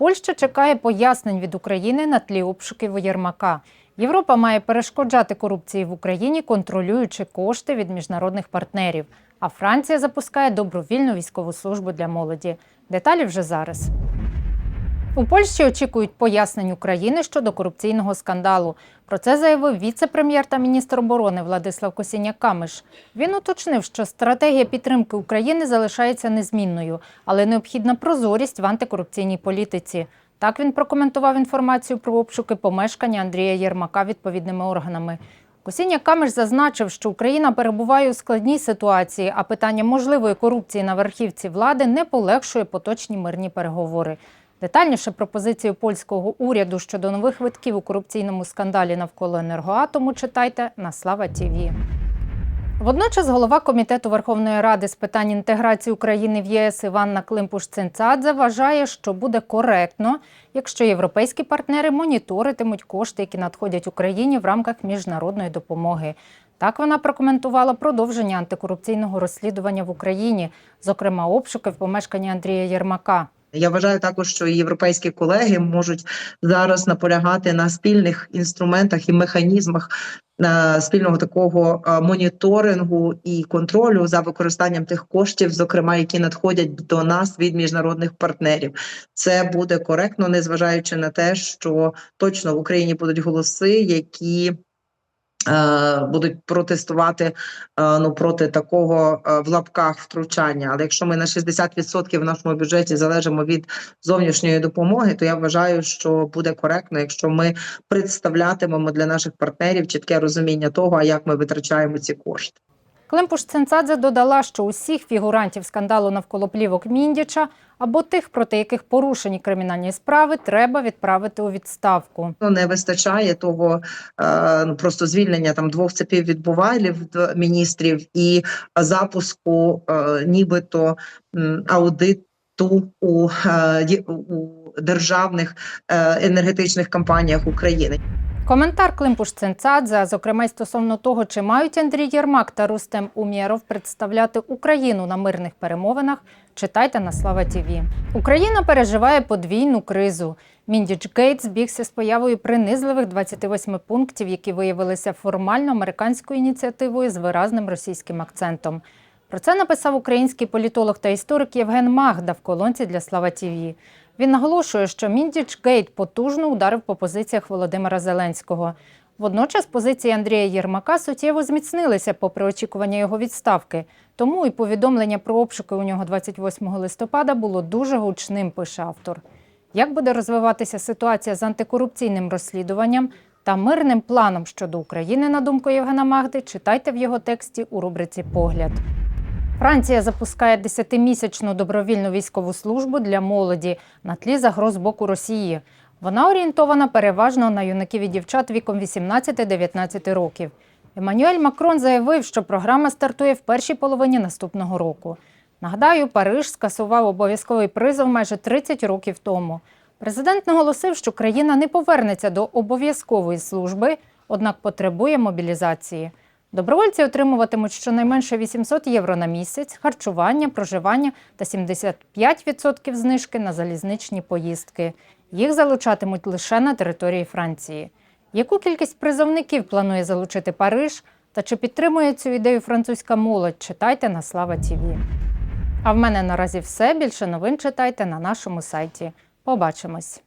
Польща чекає пояснень від України на тлі обшуків Єрмака. Європа має перешкоджати корупції в Україні, контролюючи кошти від міжнародних партнерів. А Франція запускає добровільну військову службу для молоді. Деталі вже зараз. У Польщі очікують пояснень України щодо корупційного скандалу. Про це заявив віце-прем'єр та міністр оборони Владислав Косіняк-Камиш. Він уточнив, що стратегія підтримки України залишається незмінною, але необхідна прозорість в антикорупційній політиці. Так він прокоментував інформацію про обшуки помешкання Андрія Єрмака відповідними органами. Косіняк Камиш зазначив, що Україна перебуває у складній ситуації, а питання можливої корупції на верхівці влади не полегшує поточні мирні переговори. Детальніше пропозицію польського уряду щодо нових витків у корупційному скандалі навколо енергоатому читайте на Слава Тіві. Водночас голова комітету Верховної Ради з питань інтеграції України в ЄС Іванна Климпуш-Цинцадзе вважає, що буде коректно, якщо європейські партнери моніторитимуть кошти, які надходять Україні в рамках міжнародної допомоги. Так вона прокоментувала продовження антикорупційного розслідування в Україні, зокрема обшуки в помешканні Андрія Єрмака. Я вважаю також, що і європейські колеги можуть зараз наполягати на спільних інструментах і механізмах е, спільного такого е, моніторингу і контролю за використанням тих коштів, зокрема які надходять до нас від міжнародних партнерів. Це буде коректно, незважаючи на те, що точно в Україні будуть голоси, які Будуть протестувати е, ну проти такого е, в лапках втручання. Але якщо ми на 60% в нашому бюджеті залежимо від зовнішньої допомоги, то я вважаю, що буде коректно, якщо ми представлятимемо для наших партнерів чітке розуміння того, як ми витрачаємо ці кошти. Климпуш Цинцадзе додала, що усіх фігурантів скандалу навколо плівок Міндіча або тих, проти яких порушені кримінальні справи, треба відправити у відставку. Ну, не вистачає того е, ну, просто звільнення там двох цепів відбувайлів міністрів і запуску е, нібито аудиту у, е, державних енергетичних компаніях України. Коментар Климпуш Цинцадзе, а зокрема й стосовно того, чи мають Андрій Єрмак та Рустем Умєров представляти Україну на мирних перемовинах, читайте на Слава Тіві. Україна переживає подвійну кризу. Міндіч Гейт збігся з появою принизливих 28 пунктів, які виявилися формально американською ініціативою з виразним російським акцентом. Про це написав український політолог та історик Євген Магда в колонці для Слава Тіві. Він наголошує, що Міндіч Гейт потужно ударив по позиціях Володимира Зеленського. Водночас позиції Андрія Єрмака суттєво зміцнилися попри очікування його відставки. Тому і повідомлення про обшуки у нього 28 листопада було дуже гучним, пише автор. Як буде розвиватися ситуація з антикорупційним розслідуванням та мирним планом щодо України, на думку Євгена Магди, читайте в його тексті у рубриці Погляд. Франція запускає 10-місячну добровільну військову службу для молоді на тлі загроз боку Росії. Вона орієнтована переважно на юнаків і дівчат віком 18-19 років. Еммануель Макрон заявив, що програма стартує в першій половині наступного року. Нагадаю, Париж скасував обов'язковий призов майже 30 років тому. Президент наголосив, що країна не повернеться до обов'язкової служби, однак потребує мобілізації. Добровольці отримуватимуть щонайменше 800 євро на місяць, харчування, проживання та 75% знижки на залізничні поїздки. Їх залучатимуть лише на території Франції. Яку кількість призовників планує залучити Париж та чи підтримує цю ідею французька молодь? Читайте на Слава Тіві. А в мене наразі все. Більше новин читайте на нашому сайті. Побачимось.